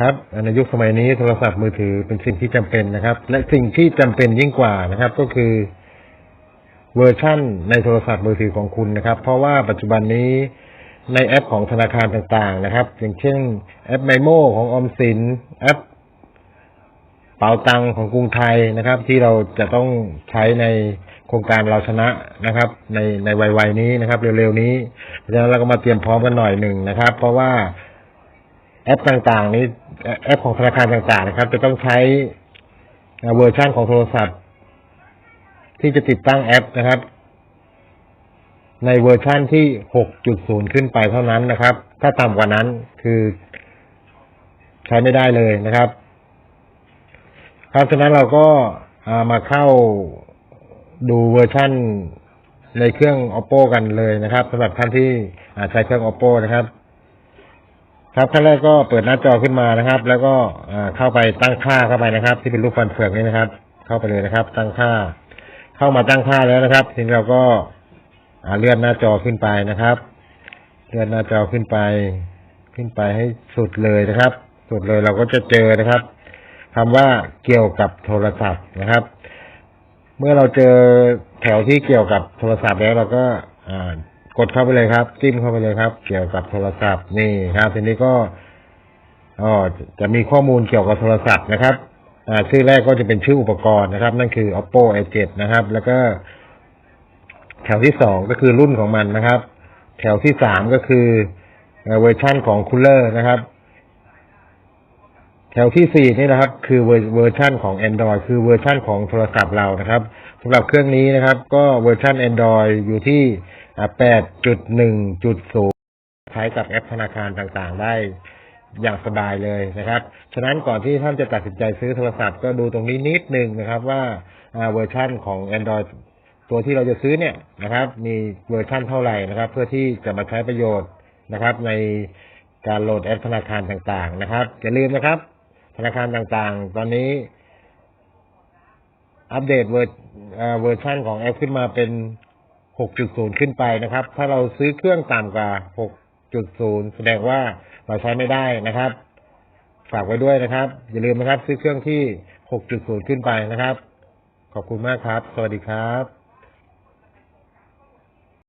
ครับในยุคสมัยนี้โทรศัพท์มือถือเป็นสิ่งที่จำเป็นนะครับ และสิ่งที่จำเป็นยิ่งกว่านะครับ ก็คือเวอร์ชั่นในโทรศัพท์มือถือของคุณนะครับ เพราะว่าปัจจุบันนี้ในแอปของธนาคารต่างๆนะครับ อย่างเช่น แอปไมโมของออมสินแอปเป๋าตังของกรุงไทยนะครับ ที่เราจะต้องใช้ในโครงการเราชนะนะครับ ในในวัยๆนี้นะครับ เร็วๆนี้เพราะฉะนั้นเราก็มาเตรียมพร้อมกันหน่อยหนึ่งนะครับ เพราะว่า แอปต่างๆ นี้แอปของธนาคารต่างๆ นะครับ จะต้องใช้เวอร์ชันของโทรศัพท์ ที่จะติดตั้งแอปนะครับ ในเวอร์ชั่นที่ 6.0 ขึ้นไปเท่านั้นนะครับ ถ้าต่ำกว่านั้นคือใช้ไม่ได้เลยนะครับ ครับฉะนั้นเราก็ามาเข้าดูเวอร์ชั่นในเครื่อง oppo กันเลยนะครับสำหรับท่านที่ใช้เครื่อง oppo นะครับ ครับขั้นแรกก็เปิดหน้าจอขึ้นมานะครับ แล้วก็เข้าไปตั้งค่าเข้าไปนะครับ ที่เป็นรูปฟันเฟืองนี้นะครับ เข้าไปเลยนะครับ ตั้งค่า เข้ามาตั้งค่าแล้วนะครับทีนี้เราก็าเลื่อนหน้าจอขึ้นไปนะครับ เลื่อนหน้าจอขึ้นไปขึ้นไปให้สุดเลยนะครับ สุดเลยเราก็จะเจอนะครับคำว่าเกี่ยวกับโทรศัพท์นะครับ เมื่อเราเจอแถวที่เกี่ยวกับโทรศัพท์แล้วเราก็อ่า กดเข้าไปเลยครับจิ้มเข้าไปเลยครับ เกี่ยวกับโทรศัพท์นี่ครับทีนี้ก็อ๋อจะมีข้อมูลเกี่ยวกับโทรศัพท์นะครับอ่าชื่อแรกก็จะเป็นชื่ออุปกรณ์นะครับ นั่นคือ oppo a7 นะครับ แล้วก็ แถวที่สองก็คือรุ่นของมันนะครับ แถวที่สามก็คือเวอร์ชั่นของคูลเลอร์นะครับ แถวที่สี่นี่นะครับ คือเวอร์ชันของ Android คือเวอร์ชันของโทรศัพท์เรานะครับสำหรับเครื่องนี้นะครับ ก็เวอร์ชัน Android อยู่ที่ แปดจุดหนึ่งจุดศูนย์ใช้กับแอปธนาคารต่างๆ ได้อย่างสบายเลยนะครับ ฉะนั้นก่อนที่ท่านจะตัดสินใจซื้อโทรศัพท์ก็ดูตรงนี้นิดนึงนะครับว่าเวอร์ชันของ Android ตัวที่เราจะซื้อเนี่ยนะครับ มีเวอร์ชั่นเท่าไหร่นะครับ เพื่อที่จะมาใช้ประโยชน์นะครับ ในการโหลดแอปธนาคารต่างๆ นะครับอย่าลืมนะครับ ธนาคารต่างๆ ตอนนี้อัปเดตเวอร์เอ่อเวอร์ชันของแอปขึ้นมาเป็น 6.0 ขึ้นไปนะครับ ถ้าเราซื้อเครื่องต่ำกว่า 6.0 แสดงว่าเราใช้ไม่ได้นะครับ ฝากไว้ด้วยนะครับ อย่าลืมนะครับ ซื้อเครื่องที่ 6.0 ขึ้นไปนะครับ ขอบคุณมากครับ สวัสดีครับ